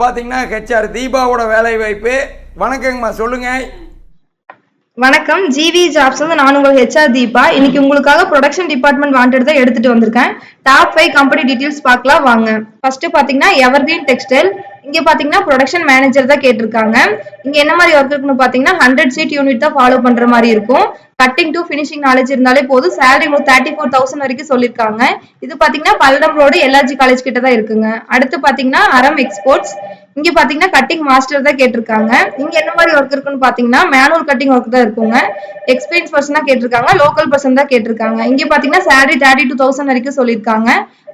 பார்த்தீங்கன்னா ஹெச்ஆர் தீபாவோட வேலை வாய்ப்பு. வணக்கங்கம்மா சொல்லுங்க. வணக்கம். ஜிவி ஜாப்ஸ் வந்து நான் உங்கள் ஹெச்ஆர் தீபா. இன்னைக்கு உங்களுக்காக ப்ரொடக்ஷன் டிபார்ட்மெண்ட் வாண்டட் தான் எடுத்துட்டு வந்திருக்கேன். டாப் ஃபைவ் கம்பெனி டீடைல்ஸ் பார்க்கலாம் வாங்க. ஃபர்ஸ்ட் பாத்தீங்கன்னா எவர்கிரீன் டெக்ஸ்டைல் இங்க பாத்தீங்கன்னா ப்ரொடக்ஷன் மேனேஜர் தான் கேட்டிருக்காங்க. இங்க என்ன மாதிரி ஒர்க் இருக்குன்னு பாத்தீங்கன்னா ஹண்ட்ரட் சீட் யூனிட் தான் ஃபாலோ பண்ற மாதிரி இருக்கும். கட்டிங் டு ஃபினிஷிங் நாலேஜ் இருந்தாலே போதும். சேலரி உங்களுக்கு தேர்ட்டி ஃபோர் தௌசண்ட் வரைக்கும் சொல்லியிருக்காங்க இது பாத்தீங்கன்னா பல்லடம் ரோடு எல்ஆர்ஜி காலேஜ் கிட்ட தான் இருக்குங்க. அடுத்து பாத்தீங்கன்னா அறம் எக்ஸ்போர்ட்ஸ் இங்க பாத்தீங்கன்னா கட்டிங் மாஸ்டர் தான் கேட்டிருக்காங்க. இங்க என்ன மாதிரி ஒர்க் இருக்குன்னு பாத்தீங்கன்னா மேனுவல் கட்டிங் ஒர்க் தான் இருக்குங்க. எக்ஸ்பீரியன்ஸ் பர்சன் தான் கேட்டிருக்காங்க. லோக்கல் பர்சன் தான் கேட்டிருக்காங்க. இங்க பாத்தீங்கன்னா சேலரி தேர்ட்டி டூ தௌசண்ட் வரைக்கும் சொல்லியிருக்காங்க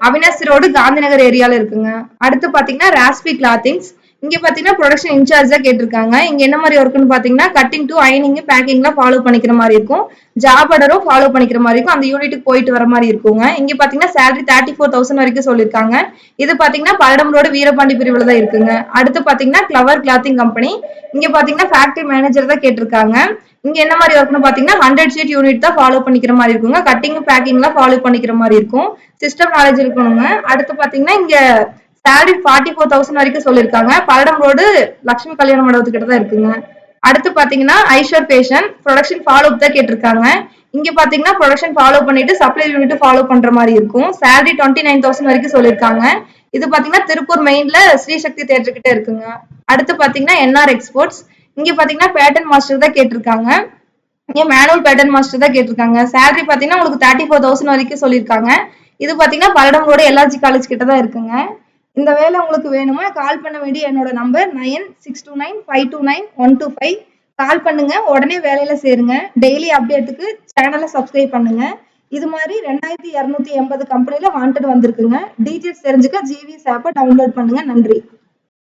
அவினாசி ரோடு காந்திநகர் ஏரியால இருக்குங்க. அடுத்து பாத்தீங்கன்னா ராஸ்பி கிளாத்திங்ஸ் இங்க பாத்தீங்கன்னா ப்ரொடக்ஷன் இன்சார்ஜ் தான் கேட்டிருக்காங்க. இங்க என்ன மாதிரி ஒர்க்குன்னு பாத்தீங்கன்னா கட்டிங் டு ஐனிங் பேக்கிங்லாம் ஃபாலோ பண்ணிக்கிற மாதிரி இருக்கும். ஜாப் ஆர்டரும் ஃபாலோ பண்ணிக்கிற மாதிரி இருக்கும். அந்த யூனிட்டுக்கு போயிட்டு வர மாதிரி இருக்குங்க. இங்க பாத்தீங்கன்னா சேலரி தேர்ட்டி ஃபோர் தௌசண்ட் வரைக்கும் சொல்லியிருக்காங்க. இது பாத்தீங்கன்னா பல்லடம் ரோடு வீரபாண்டி பிரிவுல தான் இருக்குங்க. அடுத்து பாத்தீங்கன்னா கிளவர் கிளாத்திங் கம்பெனி இங்க பாத்தீங்கன்னா ஃபேக்டரி மேனேஜர் தான் கேட்டிருக்காங்க. இங்க என்ன மாதிரி ஒர்க்னு பாத்தீங்கன்னா ஹண்ட்ரட் ஷீட் யூனிட் தான் ஃபாலோ பண்ணிக்கிற மாதிரி இருக்குங்க. கட்டிங் பேக்கிங்லாம் ஃபாலோ பண்ணிக்கிற மாதிரி இருக்கும். சிஸ்டம் நாலேஜ் இருக்கணுங்க. அடுத்து பாத்தீங்கன்னா இங்க சேலரி ஃபார்ட்டி ஃபோர் தௌசண்ட் வரைக்கும் சொல்லியிருக்காங்க. பல்லடம் ரோடு லட்சுமி கல்யாண மண்டபத்துக்கிட்ட தான் இருக்குங்க. அடுத்து பாத்தீங்கன்னா ஐஷோர் பேஷன் ப்ரொடக்ஷன் ஃபாலோ தான் கேட்டிருக்காங்க. இங்க பாத்தீங்கன்னா ப்ரொடக்ஷன் ஃபாலோ பண்ணிட்டு சப்ளை யூனிட் ஃபாலோ பண்ற மாதிரி இருக்கும். சேலரி டுவெண்ட்டி நைன் தௌசண்ட் வரைக்கும் சொல்லியிருக்காங்க. இது பாத்தீங்கன்னா திருப்பூர் மெயின்ல ஸ்ரீசக்தி தேட்டர் கிட்ட இருக்குங்க. அடுத்து பாத்தீங்கன்னா என்ஆர் எக்ஸ்போர்ட்ஸ் இங்க பாத்தீங்கன்னா பேட்டன் மாஸ்டர் தான் கேட்டிருக்காங்க. இங்க மேனுவல் பேட்டர்ன் மாஸ்டர் தான் கேட்டிருக்காங்க. சேலரி பாத்தீங்கன்னா உங்களுக்கு தேர்ட்டி ஃபோர் தௌசண்ட் வரைக்கும் சொல்லியிருக்காங்க. இது பாத்தீங்கன்னா பல்லடம் ரோடு எல்ஆர்ஜி காலேஜ் கிட்ட தான் இருக்குங்க. இந்த வேலை உங்களுக்கு வேணுமா கால் பண்ண வேண்டிய என்னோட number nine six two nine five two nine one two five call பண்ணுங்க உடனே வேலையில சேருங்க. டெய்லி அப்டேட்டுக்கு சேனலை சப்ஸ்கிரைப் பண்ணுங்க. இது மாதிரி ரெண்டாயிரத்தி இரநூத்தி எண்பது கம்பெனில வாண்டட் வந்திருக்குங்க. டீட்டெயில்ஸ் தெரிஞ்சுக்க ஜிவிஎஸ் ஆப்பை டவுன்லோட் பண்ணுங்க. நன்றி.